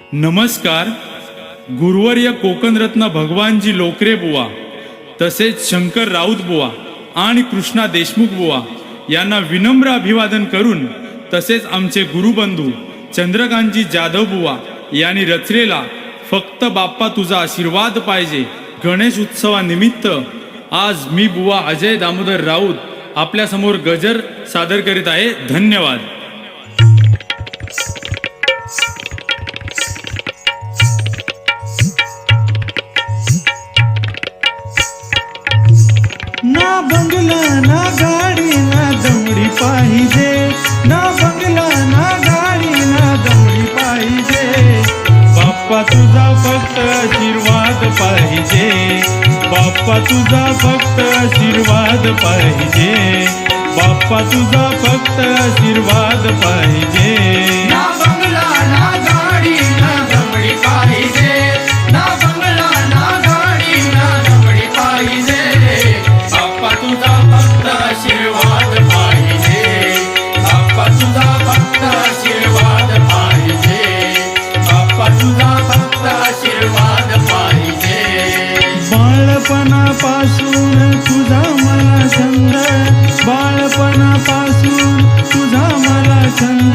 नमस्कार गुरुवर्य कोकणरत्न भगवानजी लोकरे बुवा तसेच शंकर राऊत बुवा आणि कृष्णा देशमुख बुवा यांना विनम्र अभिवादन करून तसेच आमचे गुरुबंधू चंद्रकांतजी जाधव बुवा यांनी रचलेला फक्त बाप्पा तुझा आशीर्वाद पाहिजे गणेश उत्सवानिमित्त आज मी बुवा अजय दामोदर राऊत आपल्यासमोर गजर सादर करीत आहे. धन्यवाद. बंगला ना गाडी ना दमडी पाहिजे. ना बंगला ना गाडी ना दमडी पाहिजे. बाप्पा तुझा फक्त आशीर्वाद पाहिजे. बाप्पा तुझा फक्त आशीर्वाद पाहिजे. बाप्पा तुझा फक्त आशीर्वाद पाहिजे. ना बंगला ना गाडी ना बाळपणापासून तुझा मला छंद. बाळपणापासून तुझा मला छंद.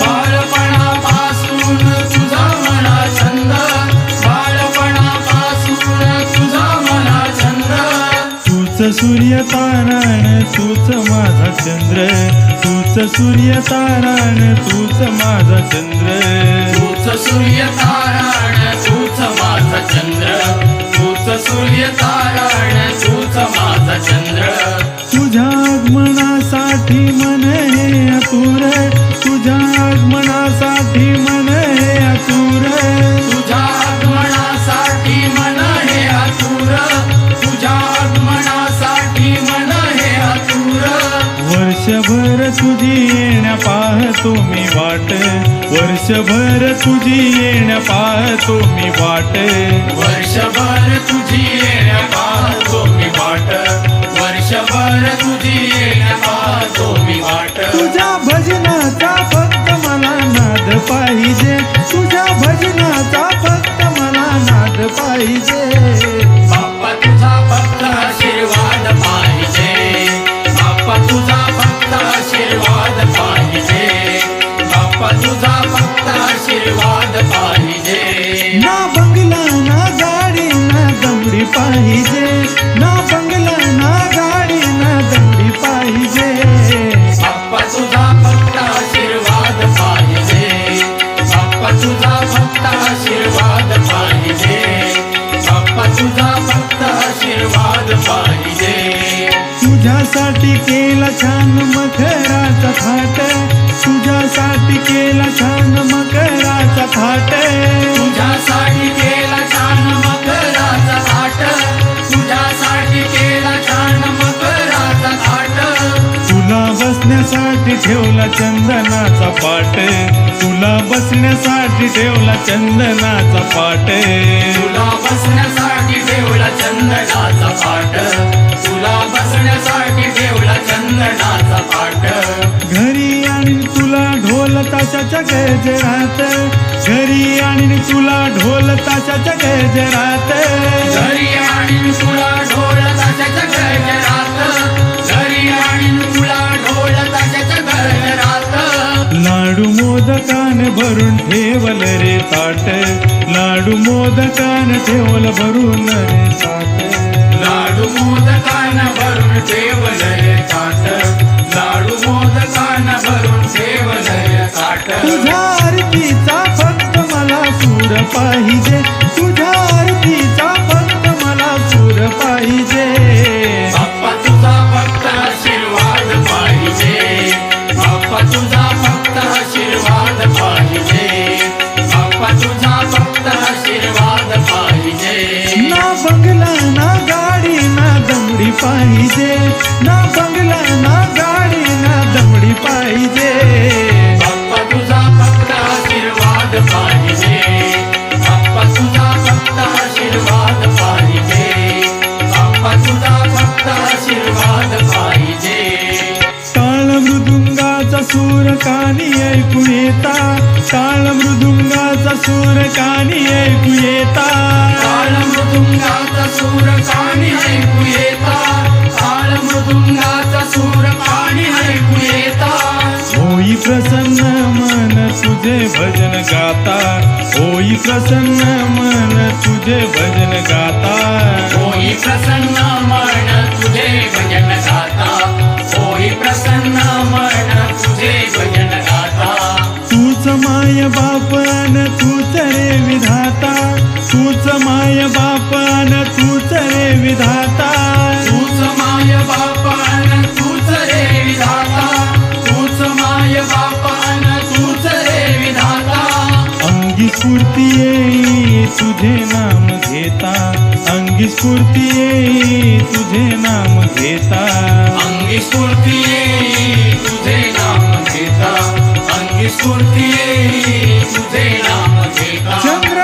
बाळपणापासून तुझा मला छंद. बाळपणापासून तुझा मला छंद. तूच सूर्य ताराण तूच माझा चंद्र. तूच सूर्य ताराण तूच माझा चंद्र. तूच सूर्य ताराण तूच माझा चंद्र. सूर्य ताराण तूच माझा चंद्र. तुझ्या आगमनासाठी मन हे अपुर. तुझ्या वर्षभर तुझी येण्या पाहतो मी वाट. वर्षभर तुझी येण्या पाहतो मी वाट. वर्षभर तुझी येण्या पाहतो मी वाट. वर्षभर तुझी येण्या पाहतो मी वाट. तुझ्या भजनाचा फक्त मला नाद पाहिजे. तुझ्या भजनाचा फक्त मला नाद पाहिजे. पाहिजे. ना बंगला ना गाडी ना दमडी पाहिजे. बाप्पा तुझा फक्त आशीर्वाद पाहिजे. बाप्पा तुझा फक्त आशीर्वाद पाहिजे. बाप्पा तुझा फक्त आशीर्वाद पाहिजे. तुझ्यासाठी केला छान मकराचा थाट. तुझ्यासाठी केला छान मकराचा थाट. तुझ्यासाठी केला बसण्यासाठी ठेवला चंदनाचा पाट तुला बसण्यासाठी ठेवला चंदनाचा पाट तुला बसण्यासाठी ठेवला चंदनाचा पाट तुला बसण्यासाठी ठेवला चंदनाचा पाट घरी आणि तुला ढोल ताशाच्या गजरात. घरी आणि तुला ढोल ताशाच्या गजरात. घरी आणि तुला ढोल मोदकान ठेवलं भरून रे पाहिजे. ना बंगला ना गाडी ना दमडी पाहिजे. सूर कानी ऐकू येता. टाळ मृदुंगाचा सूर कानी ऐकू येता. काळ मृदुंगाचा सूर काणी ऐकू येता. काळ मृदुंगाचा सूर काणी ऐकू येता. होई प्रसन्न मन तुझे भजन गाता. होई प्रसन्न मन तुझे भजन गाता. होई प्रसन्न मन विधाता। तूच माय बापान तूच रे विधाता। तूच माय बापान तूच रे विधाता। अंगी स्फूर्ती येई तुझे नाम घेता। अंगी स्फूर्ती येई तुझे नाम घेता। अंगी स्फूर्ती येई तुझे नाम घेता। अंगी स्फूर्ती येई तुझे नाम घेता।